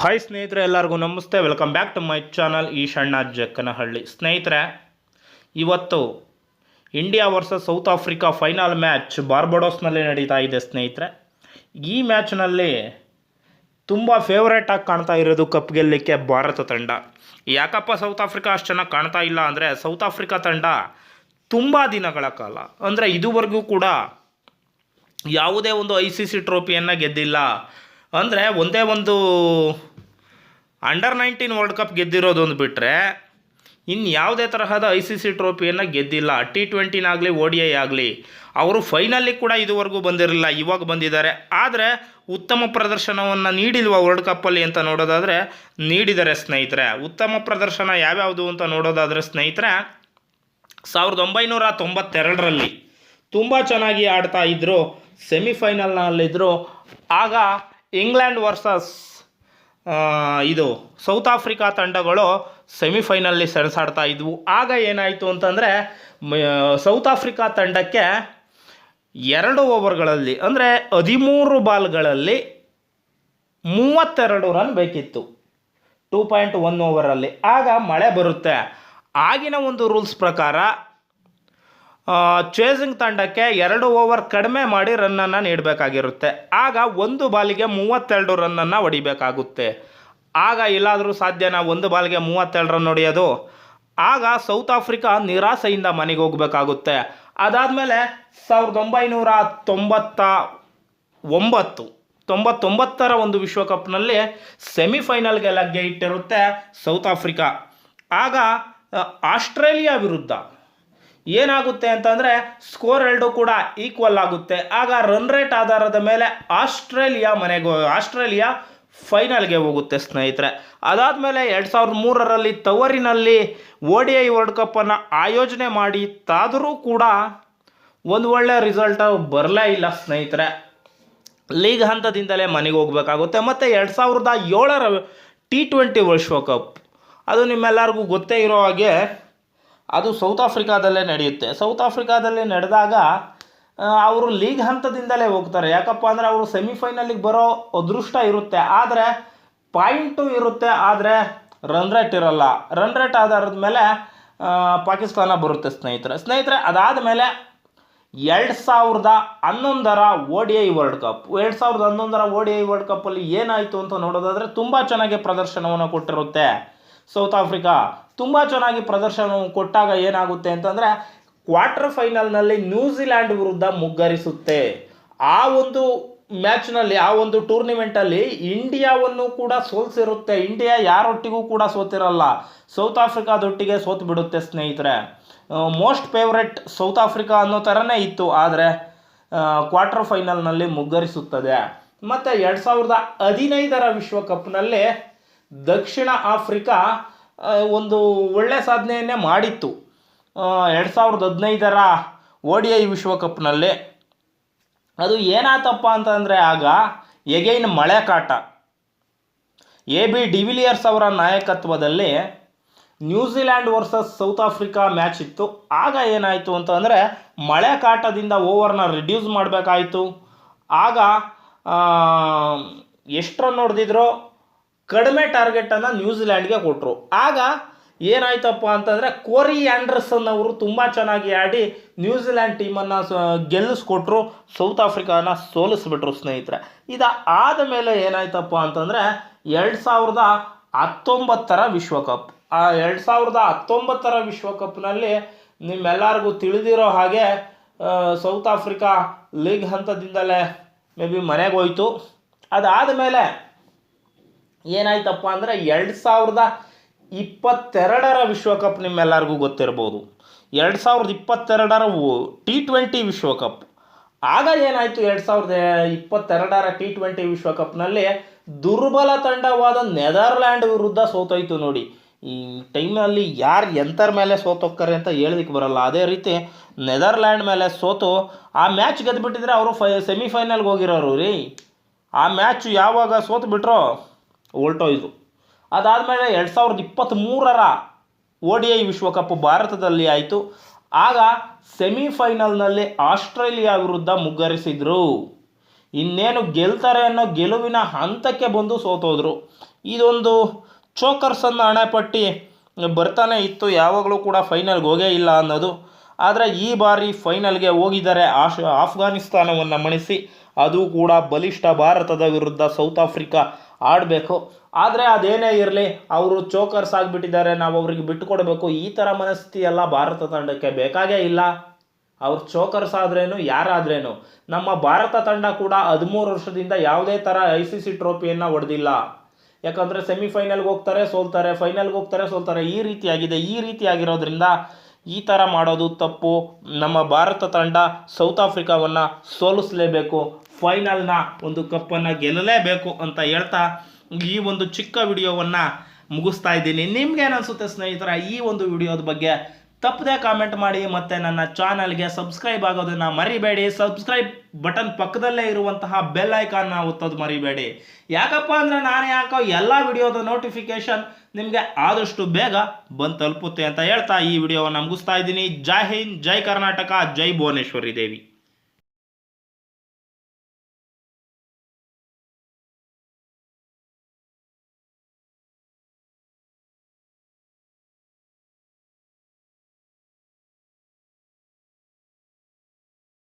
Hi ಸ್ನೇಹಿತರೆ, ಎಲ್ಲರಿಗೂ ನಮಸ್ತೆ. Welcome back to my channel Eshanna Jakkanahalli. ಸ್ನೇಹಿತರೆ, ಇವತ್ತು India versus South Africa final match ಬಾರ್ಬಡೋಸ್ನಲ್ಲಿ ನಡೀತಾ ಇದೆ ಸ್ನೇಹಿತರೆ. ಈ ಮ್ಯಾಚ್ನಲ್ಲಿ ತುಂಬ ಫೇವ್ರೇಟ್ ಆಗಿ ಕಾಣ್ತಾ ಇರೋದು ಕಪ್ ಗೆಲ್ಲಲಿಕ್ಕೆ ಭಾರತ ತಂಡ. ಯಾಕಪ್ಪ ಸೌತ್ ಆಫ್ರಿಕಾ ಅಷ್ಟು ಚೆನ್ನಾಗಿ ಕಾಣ್ತಾ ಇಲ್ಲ ಅಂದರೆ ಸೌತ್ ಆಫ್ರಿಕಾ ತಂಡ ತುಂಬ ದಿನಗಳ ಕಾಲ, ಅಂದರೆ ಇದುವರೆಗೂ ಕೂಡ ಯಾವುದೇ ಒಂದು ಐ ಸಿ ಸಿ ಟ್ರೋಫಿಯನ್ನು ಗೆದ್ದಿಲ್ಲ. ಅಂದರೆ ಒಂದೇ ಒಂದು ಅಂಡರ್ ನೈನ್ಟೀನ್ ವರ್ಲ್ಡ್ ಕಪ್ ಗೆದ್ದಿರೋದೊಂದು ಬಿಟ್ಟರೆ ಇನ್ನು ಯಾವುದೇ ತರಹದ ಐ ಸಿ ಸಿ ಟ್ರೋಫಿಯನ್ನು ಗೆದ್ದಿಲ್ಲ. ಟಿ ಟ್ವೆಂಟಿನಾಗಲಿ ಓ ಡಿ ಐ ಆಗಲಿ, ಅವರು ಫೈನಲ್ಲಿ ಕೂಡ ಇದುವರೆಗೂ ಬಂದಿರಲಿಲ್ಲ, ಇವಾಗ ಬಂದಿದ್ದಾರೆ. ಆದರೆ ಉತ್ತಮ ಪ್ರದರ್ಶನವನ್ನು ನೀಡಿಲ್ವ ವರ್ಲ್ಡ್ ಕಪ್ಪಲ್ಲಿ ಅಂತ ನೋಡೋದಾದರೆ ನೀಡಿದ್ದಾರೆ ಸ್ನೇಹಿತರೆ. ಉತ್ತಮ ಪ್ರದರ್ಶನ ಯಾವ್ಯಾವುದು ಅಂತ ನೋಡೋದಾದರೆ ಸ್ನೇಹಿತರೆ, ಸಾವಿರದ ಒಂಬೈನೂರ ತೊಂಬತ್ತೆರಡರಲ್ಲಿ ತುಂಬ ಚೆನ್ನಾಗಿ ಆಡ್ತಾ ಇದ್ದರು ಸೆಮಿಫೈನಲ್ನಲ್ಲಿದ್ದರು ಆಗ ಇಂಗ್ಲೆಂಡ್ ವರ್ಸಸ್ ಇದು ಸೌತ್ ಆಫ್ರಿಕಾ ತಂಡಗಳು ಸೆಮಿಫೈನಲ್ಲಿ ಸೆಣಸಾಡ್ತಾ ಇದ್ವು. ಆಗ ಏನಾಯಿತು ಅಂತಂದರೆ ಸೌತ್ ಆಫ್ರಿಕಾ ತಂಡಕ್ಕೆ ಎರಡು ಓವರ್ಗಳಲ್ಲಿ, ಅಂದರೆ ಹದಿಮೂರು ಬಾಲ್ಗಳಲ್ಲಿ ಮೂವತ್ತೆರಡು ರನ್ ಬೇಕಿತ್ತು. ಟೂ ಪಾಯಿಂಟ್ ಒನ್ ಓವರಲ್ಲಿ ಆಗ ಮಳೆ ಬರುತ್ತೆ. ಆಗಿನ ಒಂದು ರೂಲ್ಸ್ ಪ್ರಕಾರ ಚೇಸಿಂಗ್ ತಂಡಕ್ಕೆ ಎರಡು ಓವರ್ ಕಡಿಮೆ ಮಾಡಿ ರನ್ನನ್ನು ನೀಡಬೇಕಾಗಿರುತ್ತೆ. ಆಗ ಒಂದು ಬಾಲಿಗೆ ಮೂವತ್ತೆರಡು ರನ್ನನ್ನು ಹೊಡಿಬೇಕಾಗುತ್ತೆ. ಆಗ ಇಲ್ಲಾದರೂ ಸಾಧ್ಯನಾ ಒಂದು ಬಾಲಿಗೆ ಮೂವತ್ತೆರಡು ರನ್ ಹೊಡೆಯೋದು? ಆಗ ಸೌತ್ ಆಫ್ರಿಕಾ ನಿರಾಸೆಯಿಂದ ಮನೆಗೆ ಹೋಗಬೇಕಾಗುತ್ತೆ. ಅದಾದಮೇಲೆ ಸಾವಿರದ ಒಂಬೈನೂರ ತೊಂಬತ್ತ ಒಂಬತ್ತು ತೊಂಬತ್ತೊಂಬತ್ತರ ಒಂದು ವಿಶ್ವಕಪ್ನಲ್ಲಿ ಸೆಮಿಫೈನಲ್ಗೆ ಲಗ್ಗೆ ಇಟ್ಟಿರುತ್ತೆ ಸೌತ್ ಆಫ್ರಿಕಾ. ಆಗ ಆಸ್ಟ್ರೇಲಿಯಾ ವಿರುದ್ಧ ಏನಾಗುತ್ತೆ ಅಂತಂದರೆ ಸ್ಕೋರ್ ಎರಡು ಕೂಡ ಈಕ್ವಲ್ ಆಗುತ್ತೆ. ಆಗ ರನ್ ರೇಟ್ ಆಧಾರದ ಮೇಲೆ ಆಸ್ಟ್ರೇಲಿಯಾ ಮನೆಗೆ ಆಸ್ಟ್ರೇಲಿಯಾ ಫೈನಲ್ಗೆ ಹೋಗುತ್ತೆ ಸ್ನೇಹಿತರೆ. ಅದಾದಮೇಲೆ ಎರಡು ಸಾವಿರದ ಮೂರರಲ್ಲಿ ತವರಿನಲ್ಲಿ ಓ ಡಿ ಐ ವರ್ಲ್ಡ್ ಕಪ್ಪನ್ನು ಆಯೋಜನೆ ಮಾಡಿ ತಾದರೂ ಕೂಡ ಒಂದು ಒಳ್ಳೆಯ ರಿಸಲ್ಟ್ ಬರಲೇ ಇಲ್ಲ ಸ್ನೇಹಿತರೆ. ಲೀಗ್ ಹಂತದಿಂದಲೇ ಮನೆಗೆ ಹೋಗಬೇಕಾಗುತ್ತೆ. ಮತ್ತು ಎರಡು ಸಾವಿರದ ಏಳರ ಟಿ ಟ್ವೆಂಟಿ ವಿಶ್ವಕಪ್ ಅದು ನಿಮ್ಮೆಲ್ಲರಿಗೂ ಗೊತ್ತೇ ಇರೋ ಹಾಗೆ ಅದು ಸೌತ್ ಆಫ್ರಿಕಾದಲ್ಲೇ ನಡೆಯುತ್ತೆ. ಸೌತ್ ಆಫ್ರಿಕಾದಲ್ಲಿ ನಡೆದಾಗ ಅವರು ಲೀಗ್ ಹಂತದಿಂದಲೇ ಹೋಗ್ತಾರೆ. ಯಾಕಪ್ಪ ಅಂದರೆ ಅವರು ಸೆಮಿಫೈನಲಿಗೆ ಬರೋ ಅದೃಷ್ಟ ಇರುತ್ತೆ. ಆದರೆ ಪಾಯಿಂಟು ಇರುತ್ತೆ, ಆದರೆ ರನ್ ರೇಟ್ ಇರಲ್ಲ. ರನ್ ರೇಟ್ ಆಧಾರದ ಮೇಲೆ ಪಾಕಿಸ್ತಾನ ಬರುತ್ತೆ ಸ್ನೇಹಿತರೆ. ಸ್ನೇಹಿತರೆ, ಅದಾದ ಮೇಲೆ ಎರಡು ಸಾವಿರದ ಹನ್ನೊಂದರ O D I world cup ಎರಡು ಸಾವಿರದ ಹನ್ನೊಂದರ ಓ ಡಿ ಐ ವರ್ಲ್ಡ್ ಕಪ್ಪಲ್ಲಿ ಏನಾಯಿತು ಅಂತ ನೋಡೋದಾದರೆ ತುಂಬ ಚೆನ್ನಾಗಿ ಪ್ರದರ್ಶನವನ್ನು ಕೊಟ್ಟಿರುತ್ತೆ. South Africa. ತುಂಬ ಚೆನ್ನಾಗಿ ಪ್ರದರ್ಶನ ಕೊಟ್ಟಾಗ ಏನಾಗುತ್ತೆ ಅಂತಂದರೆ ಕ್ವಾರ್ಟರ್ ಫೈನಲ್ನಲ್ಲಿ ನ್ಯೂಜಿಲ್ಯಾಂಡ್ ವಿರುದ್ಧ ಮುಗ್ಗರಿಸುತ್ತೆ. ಆ ಒಂದು ಮ್ಯಾಚ್ನಲ್ಲಿ, ಆ ಒಂದು ಟೂರ್ನಿಮೆಂಟಲ್ಲಿ ಇಂಡಿಯಾವನ್ನು ಕೂಡ ಸೋಲ್ಸಿರುತ್ತೆ. ಇಂಡಿಯಾ ಯಾರೊಟ್ಟಿಗೂ ಕೂಡ ಸೋತಿರಲ್ಲ. ಸೌತ್ ಆಫ್ರಿಕಾದೊಟ್ಟಿಗೆ ಸೋತು ಬಿಡುತ್ತೆ ಸ್ನೇಹಿತರೆ ಮೋಸ್ಟ್ ಫೇವ್ರೆಟ್ ಸೌತ್ ಆಫ್ರಿಕಾ ಅನ್ನೋ ಥರನೇ ಇತ್ತು, ಆದರೆ ಕ್ವಾರ್ಟರ್ ಫೈನಲ್ನಲ್ಲಿ ಮುಗ್ಗರಿಸುತ್ತದೆ. ಮತ್ತು ಎರಡು ಸಾವಿರದ ಹದಿನೈದರ ವಿಶ್ವಕಪ್ನಲ್ಲಿ ದಕ್ಷಿಣ ಆಫ್ರಿಕಾ ಒಂದು ಒಳ್ಳೆ ಸಾಧನೆಯನ್ನೇ ಮಾಡಿತ್ತು. ಎರಡು ಸಾವಿರದ ಹದಿನೈದರ ಓ ಡಿ ಐ ವಿಶ್ವಕಪ್ನಲ್ಲಿ. ಅದು ಏನಾತಪ್ಪ ಅಂತಂದರೆ ಆಗ ಎಗೈನ್ ಮಳೆ ಕಾಟ ಎ ಬಿ ಡಿವಿಲಿಯರ್ಸ್ ಅವರ ನಾಯಕತ್ವದಲ್ಲಿ New Zealand versus South Africa match ಇತ್ತು. ಆಗ ಏನಾಯಿತು ಅಂತಂದರೆ ಮಳೆ ಕಾಟದಿಂದ ಓವರ್ನ ರಿಡ್ಯೂಸ್ ಮಾಡಬೇಕಾಯಿತು. ಆಗ ಎಷ್ಟು ರನ್ ಹೊಡೆದಿದ್ರು? ಕಡಿಮೆ ಟಾರ್ಗೆಟನ್ನು ನ್ಯೂಜಿಲ್ಯಾಂಡ್ಗೆ ಕೊಟ್ಟರು ಆಗ ಏನಾಯ್ತಪ್ಪ ಅಂತಂದರೆ ಕೋರಿ ಆ್ಯಂಡರ್ಸನ್ ಅವರು ತುಂಬ ಚೆನ್ನಾಗಿ ಆಡಿ ನ್ಯೂಜಿಲ್ಯಾಂಡ್ ಟೀಮನ್ನು ಗೆಲ್ಲಿಸ್ಕೊಟ್ರು ಸೌತ್ ಆಫ್ರಿಕಾನ ಸೋಲಿಸ್ಬಿಟ್ರು ಸ್ನೇಹಿತರೆ. ಇದು ಆದ ಮೇಲೆ ಏನಾಯ್ತಪ್ಪ ಅಂತಂದರೆ ಎರಡು ಸಾವಿರದ ಹತ್ತೊಂಬತ್ತರ ವಿಶ್ವಕಪ್. ಆ ಎರಡು ಸಾವಿರದ ಹತ್ತೊಂಬತ್ತರ ವಿಶ್ವಕಪ್ನಲ್ಲಿ ನಿಮ್ಮೆಲ್ಲರಿಗೂ ತಿಳಿದಿರೋ ಹಾಗೆ ಸೌತ್ ಆಫ್ರಿಕಾ ಲೀಗ್ ಹಂತದಿಂದಲೇ ಮೇ ಬಿ ಮನೆಗೆ ಹೋಯ್ತು ಅದಾದ ಮೇಲೆ ಏನಾಯ್ತಪ್ಪ ಅಂದರೆ ಎರಡು ಸಾವಿರದ ಇಪ್ಪತ್ತೆರಡರ ವಿಶ್ವಕಪ್ ನಿಮ್ಮೆಲ್ಲರಿಗೂ ಗೊತ್ತಿರ್ಬೋದು. ಎರಡು ಸಾವಿರದ ಇಪ್ಪತ್ತೆರಡರ ಟಿ ಟ್ವೆಂಟಿ ವಿಶ್ವಕಪ್. ಆಗ ಏನಾಯಿತು ಎರಡು ಸಾವಿರದ ಇಪ್ಪತ್ತೆರಡರ ಟಿ ಟ್ವೆಂಟಿ ವಿಶ್ವಕಪ್ನಲ್ಲಿ ದುರ್ಬಲ ತಂಡವಾದ ನೆದರ್ಲ್ಯಾಂಡ್ ವಿರುದ್ಧ ಸೋತೋಯ್ತು ನೋಡಿ. ಈ ಟೈಮಲ್ಲಿ ಯಾರು ಎಂಥರ ಮೇಲೆ ಸೋತೋಗ್ತಾರೆ ಅಂತ ಹೇಳಲಿಕ್ಕೆ ಬರಲ್ಲ. ಅದೇ ರೀತಿ ನೆದರ್ಲ್ಯಾಂಡ್ ಮೇಲೆ ಸೋತು ಆ ಮ್ಯಾಚ್ ಗೆದ್ದುಬಿಟ್ಟಿದ್ರೆ ಅವರು ಫೈ ಸೆಮಿಫೈನಲ್ಗೆ ಹೋಗಿರೋರು ರೀ. ಆ ಮ್ಯಾಚ್ ಯಾವಾಗ ಸೋತು ಬಿಟ್ರೋ ಹೊಲ್ಟೋಯ್ತು ಅದಾದಮೇಲೆ ಎರಡು ಸಾವಿರದ ಇಪ್ಪತ್ತ್ಮೂರರ ಒ ಡಿ ಐ ವಿಶ್ವಕಪ್ ಭಾರತದಲ್ಲಿ ಆಯಿತು. ಆಗ ಸೆಮಿಫೈನಲ್ನಲ್ಲಿ ಆಸ್ಟ್ರೇಲಿಯಾ ವಿರುದ್ಧ ಮುಗ್ಗರಿಸಿದ್ರು. ಇನ್ನೇನು ಗೆಲ್ತಾರೆ ಅನ್ನೋ ಗೆಲುವಿನ ಹಂತಕ್ಕೆ ಬಂದು ಸೋತೋದ್ರು. ಇದೊಂದು ಚೋಕರ್ಸನ್ನು ಹಣೆಪಟ್ಟಿ ಬರ್ತಾನೆ ಇತ್ತು. ಯಾವಾಗಲೂ ಕೂಡ ಫೈನಲ್ಗೆ ಹೋಗೇ ಇಲ್ಲ ಅನ್ನೋದು. ಆದರೆ ಈ ಬಾರಿ ಫೈನಲ್ಗೆ ಹೋಗಿದ್ದಾರೆ ಆಶ್, ಆಫ್ಘಾನಿಸ್ತಾನವನ್ನು ಮಣಿಸಿ. ಅದು ಕೂಡ ಬಲಿಷ್ಠ ಭಾರತದ ವಿರುದ್ಧ ಸೌತ್ ಆಫ್ರಿಕಾ ಆಡಬೇಕು. ಆದರೆ ಅದೇನೇ ಇರಲಿ, ಅವರು ಚೋಕರ್ಸ್ ಆಗಿಬಿಟ್ಟಿದ್ದಾರೆ, ನಾವು ಅವ್ರಿಗೆ ಬಿಟ್ಟುಕೊಡಬೇಕು. ಈ ಥರ ಮನಸ್ಥಿತಿ ಎಲ್ಲ ಭಾರತ ತಂಡಕ್ಕೆ ಬೇಕಾಗೇ ಇಲ್ಲ. ಅವ್ರು ಚೋಕರ್ಸ್ ಆದ್ರೇನು, ಯಾರಾದ್ರೇನು? ನಮ್ಮ ಭಾರತ ತಂಡ ಕೂಡ ಹದಿಮೂರು ವರ್ಷದಿಂದ ಯಾವುದೇ ಥರ ಐ ಸಿ ಸಿ ಟ್ರೋಫಿಯನ್ನು ಹೊಡೆದಿಲ್ಲ. ಯಾಕಂದರೆ ಸೆಮಿಫೈನಲ್ಗೆ ಹೋಗ್ತಾರೆ, ಸೋಲ್ತಾರೆ, ಫೈನಲ್ಗೆ ಹೋಗ್ತಾರೆ, ಸೋಲ್ತಾರೆ. ಈ ರೀತಿಯಾಗಿದೆ, ಈ ರೀತಿಯಾಗಿರೋದ್ರಿಂದ ಈ ಥರ ಮಾಡೋದು ತಪ್ಪು. ನಮ್ಮ ಭಾರತ ತಂಡ ಸೌತ್ ಆಫ್ರಿಕಾವನ್ನು ಸೋಲಿಸಲೇಬೇಕು. ಫೈನಲ್ನ ಒಂದು ಕಪ್ಪನ್ನು ಗೆಲ್ಲಲೇಬೇಕು ಅಂತ ಹೇಳ್ತಾ ಈ ಒಂದು ಚಿಕ್ಕ ವಿಡಿಯೋವನ್ನು ಮುಗಿಸ್ತಾ ಇದ್ದೀನಿ. ನಿಮ್ಗೇನು ಅನಿಸುತ್ತೆ ಸ್ನೇಹಿತರ, ಈ ಒಂದು ವಿಡಿಯೋದ ಬಗ್ಗೆ ತಪ್ಪದೆ ಕಾಮೆಂಟ್ ಮಾಡಿ ಮತ್ತು ನನ್ನ ಚಾನಲ್ಗೆ ಸಬ್ಸ್ಕ್ರೈಬ್ ಆಗೋದನ್ನು ಮರಿಬೇಡಿ. ಸಬ್ಸ್ಕ್ರೈಬ್ ಬಟನ್ ಪಕ್ಕದಲ್ಲೇ ಇರುವಂತಹ ಬೆಲ್ ಐಕಾನ್ನ ಒತ್ತೋದು ಮರಿಬೇಡಿ. ಯಾಕಪ್ಪ ಅಂದರೆ ನಾನು ಯಾಕೋ ಎಲ್ಲ ವಿಡಿಯೋದ ನೋಟಿಫಿಕೇಶನ್ ನಿಮಗೆ ಆದಷ್ಟು ಬೇಗ ಬಂದು ತಲುಪುತ್ತೆ ಅಂತ ಹೇಳ್ತಾ ಈ ವಿಡಿಯೋವನ್ನು ಮುಗಿಸ್ತಾ ಇದ್ದೀನಿ. ಜೈ ಹಿಂದ್, ಜೈ ಕರ್ನಾಟಕ, ಜೈ ಭುವನೇಶ್ವರಿ ದೇವಿ.